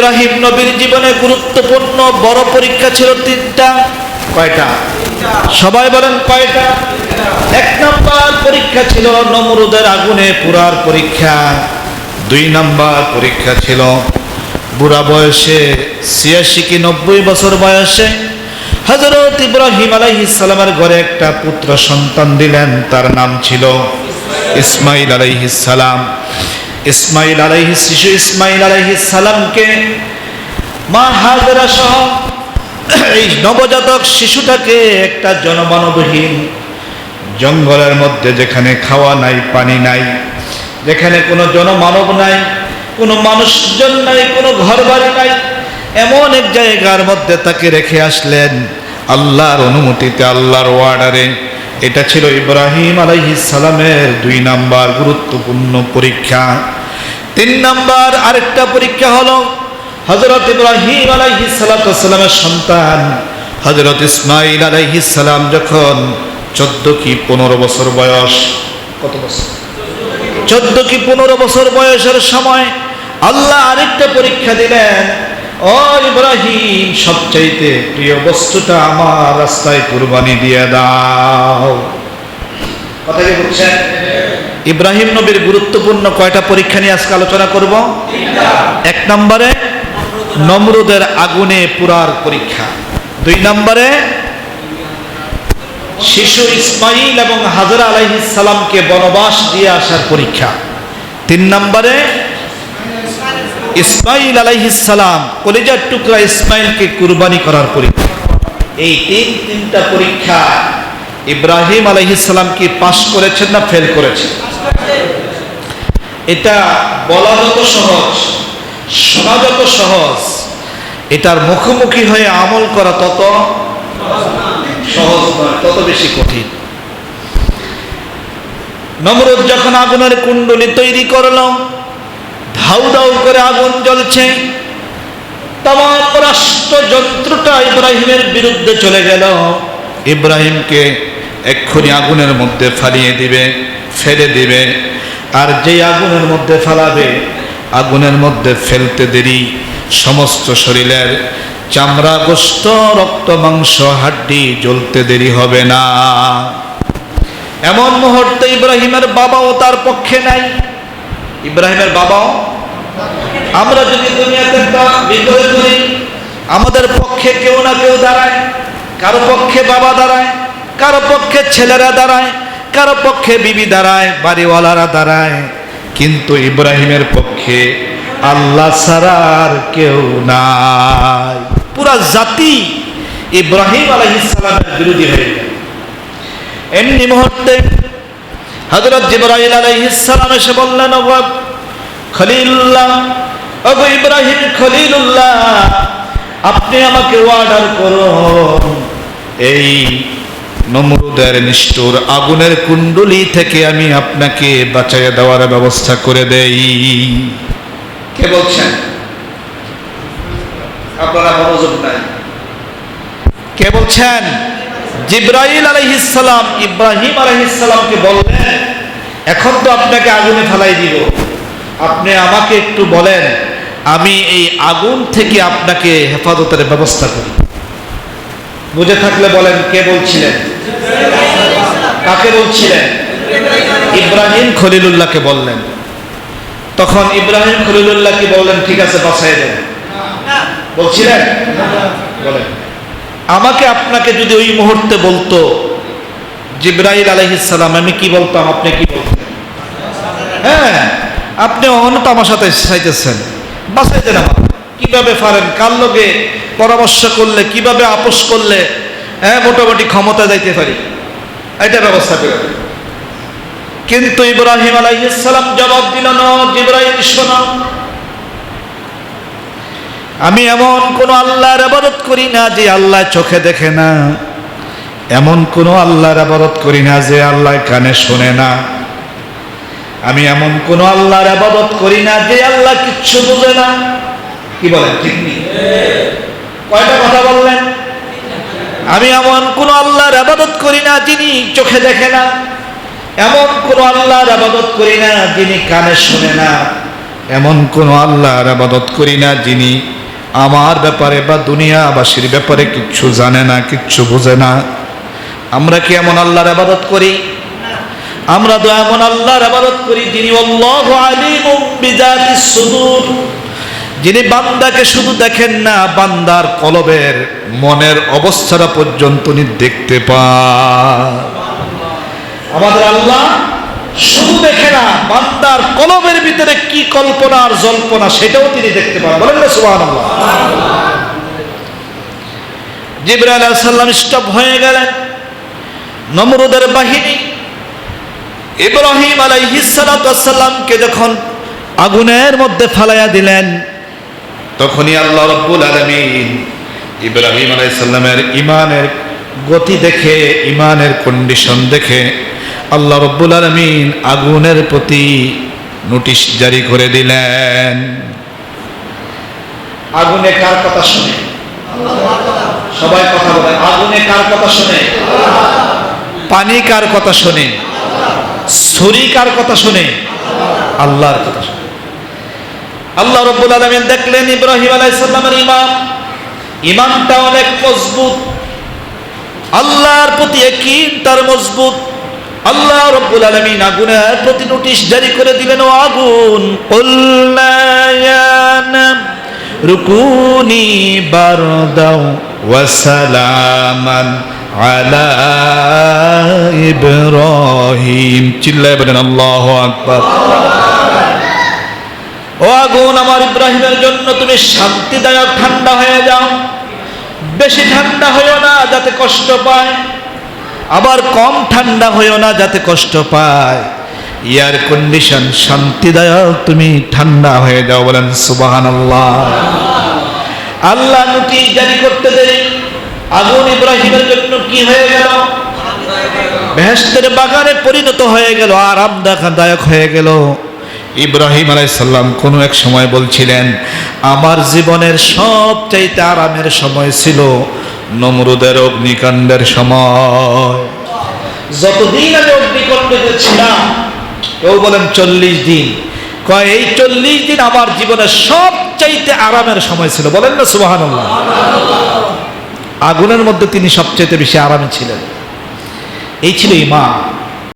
ইব্রাহিম নবীর জীবনে গুরুত্বপূর্ণ বড় পরীক্ষা ছিল তিনটা। কয়টা? সবাই বলেন কয়টা? এক নম্বর পরীক্ষা ছিল নমরুদের আগুনে পুরার পরীক্ষা। দুই নম্বর পরীক্ষা ছিল বুড়া বয়সে ছিয়াশি কি নব্বই বছর বয়সে। হজরত ইব্রাহিম আলাইহিসালামের ঘরে একটা পুত্র সন্তান দিলেন, তার নাম ছিল ইসমাইল আলাইহিসালাম ইসমাইল আলাইহি শিশু ইসমাইল আলাইহিসালামকে মা হাজরা সহ এই নবজাতক শিশুটাকে একটা জনমানবহীন জঙ্গলের মধ্যে যেখানে খাওয়া নাই, পানি নাই, যেখানে কোনো জনমানব নাই, কোনো মানুষজন নাই, কোনো ঘর বাড়ি নাই, এমন এক জায়গার মধ্যে তাকে রেখে আসলেন আল্লাহর অনুমতিতে, আল্লাহর ওয়ার্ডারে এটা ছিল ইব্রাহিম সালামের দুই নাম্বার গুরুত্বপূর্ণ পরীক্ষা। তিন নাম্বার আরেকটা পরীক্ষা হলো হজরত ইব্রাহিম আলাইহিস সালামের সন্তান। হজরত ইসমাইল সালাম যখন চোদ্দ কি পনেরো বছর বয়স, কত বছর? চোদ্দ কি পনেরো বছর বয়সের সময় আল্লাহ আরেকটা পরীক্ষা দিলেন ও ইব্রাহিম, সবচাইতে প্রিয় বস্তুটা আমার রাস্তায় কুরবানি দিয়ে দাও। কথা কি বুঝছেন? ইব্রাহিম নবীর গুরুত্বপূর্ণ কয়টা পরীক্ষা নিয়ে আজকে আলোচনা করব? এক নম্বরে, নমরুদের আগুনে পুরার পরীক্ষা। দুই নম্বরে, শিশু ইসমাইল এবং হাজরা সালামকে বনবাস দিয়ে আসার পরীক্ষা। তিন নম্বরে ইসমাইল আলাইহিস সালাম, কলিজার টুকরা ইসমাইলকে কুরবানি করার পরীক্ষা। এই তিন তিনটা পরীক্ষা ইব্রাহিম আলাইহিস সালাম কি পাশ করেছেন না ফেল করেছেন? এটা বলা যত সহজ শোনা যত সহজ, এটার মুখোমুখি হয়ে আমল করা তত সহজ নয়, তত বেশি কঠিন। নমরুদ যখন আগুনের কুণ্ডলি তৈরি করল ধাউ ধাউ করে আগুন জ্বলছে। যন্ত্রটা ইব্রাহিমের বিরুদ্ধে চলে গেল। ইব্রাহিমকে এক্ষুনি আগুনের মধ্যে ফালিয়ে দিবে, ফেলে দিবে। আর যেই আগুনের মধ্যে ফালাবে, আগুনের মধ্যে ফেলতে দেরি। সমস্ত শরীরের চামড়া, গোস্ত, রক্ত, মাংস, হাড্ডি জ্বলতে দেরি হবে না। এমন মুহূর্তে ইব্রাহিমের বাবাও তার পক্ষে নাই। ইব্রাহিমের বাবাও আমরা যদি দুনিয়াতে একটা করি আমাদের পক্ষে কেউ না কেউ দাঁড়ায়। কারও পক্ষে বাবা দাঁড়ায়, কারও পক্ষে ছেলেরা দাঁড়ায়, কারও পক্ষে বিবি দাঁড়ায়, বাড়িওয়ালারা দাঁড়ায়। কিন্তু ইব্রাহিমের পক্ষে আল্লাহ আর কেউ নাই। পুরা জাতি ইব্রাহিম আলহিসের বিরোধী হয়ে এমনি মুহূর্তে হজরত জিবরাইল আলাইহিসসালাম এসে বললেন ওগো খলিলুল্লাহ ওগো ইব্রাহিম খলিলুল্লাহ, আপনি আমাকে অর্ডার করুন। এই নমরুদের নিষ্ঠুর আগুনের কুণ্ডলি থেকে আমি আপনাকে বাঁচাইয়া দেওয়ার ব্যবস্থা করে দেই। কে বলছেন? আপনারা মনোযোগ নাই। কে বলছেন? জিব্রাইল আলাইহিসসালাম, ইব্রাহিম আলাইহিসসালামকে বললেন, এখন তো আপনাকে আগুনে ফেলাই দিব। আপনি আমাকে একটু বলেন, আমি এই আগুন থেকে আপনাকে হেফাজতের ব্যবস্থা করি। বুঝে থাকলে বলেন, কে বলছিলেন? কাকে বলছিলেন? ইব্রাহিম খলিলুল্লাহকে বললেন। তখন ইব্রাহিম খলিলুল্লাহকে বললেন? ঠিক আছে বাসায় দেন। বলছিলেন? বলেন। আমাকে আপনাকে যদি ওই মুহূর্তে বলতো, জিব্রাইল আলহিসাম আমি কি বলতাম? আপনি কি বলতেন? হ্যাঁ। আপনি অন্য সাথে চাইতেছেন। বাঁচাইতেন আমার কীভাবে পারেন? কার লোকে পরামর্শ করলে, কীভাবে আপোষ করলে হ্যাঁ মোটামুটি ক্ষমতা যাইতে পারি? এটা ব্যবস্থা করে। কিন্তু ইব্রাহিম আলাইসালাম জবাব দিল না, জিব্রাইল শোনা। আমি এমন কোন আল্লাহর আবাদত করি না যে আল্লাহ চোখে দেখে না। এমন কোন আল্লাহর আবাদত করি না যে আল্লাহ কানে শোনে না। আমি এমন কোন আল্লাহর আবাদত করি না যে আল্লাহ কিচ্ছু বোঝে না। কি বলেন, ঠিক নেই কয়টা কথা বললেন? আমি এমন কোন আল্লাহর আবাদত করি না যিনি চোখে দেখে না। এমন কোন আল্লাহর আবাদত করি না যিনি কানে শোনে না। এমন কোন আল্লাহর আবাদত করি না যিনি আমার ব্যাপারে বা দুনিয়াবাসীর ব্যাপারে কিচ্ছু জানে না, কিচ্ছু বোঝে না। আমরা কি এমন আল্লাহর আবাদত করি? আমরা তো এমন আল্লাহর আবাদত করি যিনি সুদূর। যিনি বান্দাকে শুধু দেখেন না, বান্দার কলবের মনের অবস্থাটা পর্যন্ত উনি দেখতে পান। আমাদের আল্লাহ শুধু দেখে না, বান্দার কলবের ভিতরে কি কল্পনা আর জল্পনা সেটাও তিনি দেখতে পান। বলেন না আল্লাহ জিবরা আলাইহিস সালাম স্টপ হয়ে গেলেন। নমরুদের বাহিনী ইব্রাহিম আলাইহিস সালামকে যখন আগুনের মধ্যে ফালাইয়া দিলেন, তখনই আল্লাহ রব্বুল আলামিন ইব্রাহিম আলাইহিস সালামের ইমানের গতি দেখে ইমানের কন্ডিশন দেখে আল্লাহ রব্বুল আলমিন আগুনের প্রতি নোটিশ জারি করে দিলেন। আগুনে কার কথা শুনে? সবাই কথা বলে, আগুনে কার কথা শুনে? পানি কার কথা শুনে? ছুরি কার কথা শুনে, আল্লাহর কথা শুনে। আল্লাহ রব্বুল আলমিন দেখলেন ইব্রাহিম আলাইসাল্লামের ইমান ইমানটা অনেক মজবুত। আল্লাহর প্রতি একই তার মজবুত। আল্লাহ রব্বুল আলামিন আগুনের প্রতি নোটিশ জারি করে দিলেন, ও আগুন। রুকুনি বারদাও ওয়া সালামান। আলা ইব্রাহিম চিল্লায় বলেন, আল্লাহু আকবার। ও আগুন আমার ইব্রাহিমের জন্য, তুমি শান্তিদায়ক ঠান্ডা হয়ে যাও। বেশি ঠান্ডা হয়েও না, যাতে কষ্ট পায়। আবার কম ঠান্ডা হয়েও না, যাতে কষ্ট পায়। এয়ার কন্ডিশন শান্তিদায়ক, তুমি ঠান্ডা হয়ে যাও, বলেন সুবাহান আল্লাহ আল্লাহ নোটিশ জারি করতে দেরি আগুন ইব্রাহিমের জন্য কি হয়ে গেল? বেহেস্তের বাগানে পরিণত হয়ে গেল আরামদায়ক হয়ে গেল। ইব্রাহিম আলাইসাল্লাম কোনো এক সময় বলছিলেন, আমার জীবনের সবচাইতে আরামের সময় ছিল নমরুদের অগ্নিকাণ্ডের সময়। যতদিন আমি অগ্নিকাণ্ডে ছিলাম, কেউ বলেন চল্লিশ দিন, কয় এই চল্লিশ দিন আমার জীবনের সবচাইতে আরামের সময় ছিল। বলেন না সুবাহান আগুনের মধ্যে তিনি সবচেয়ে বেশি আরামে ছিলেন। এই ছিল ইমান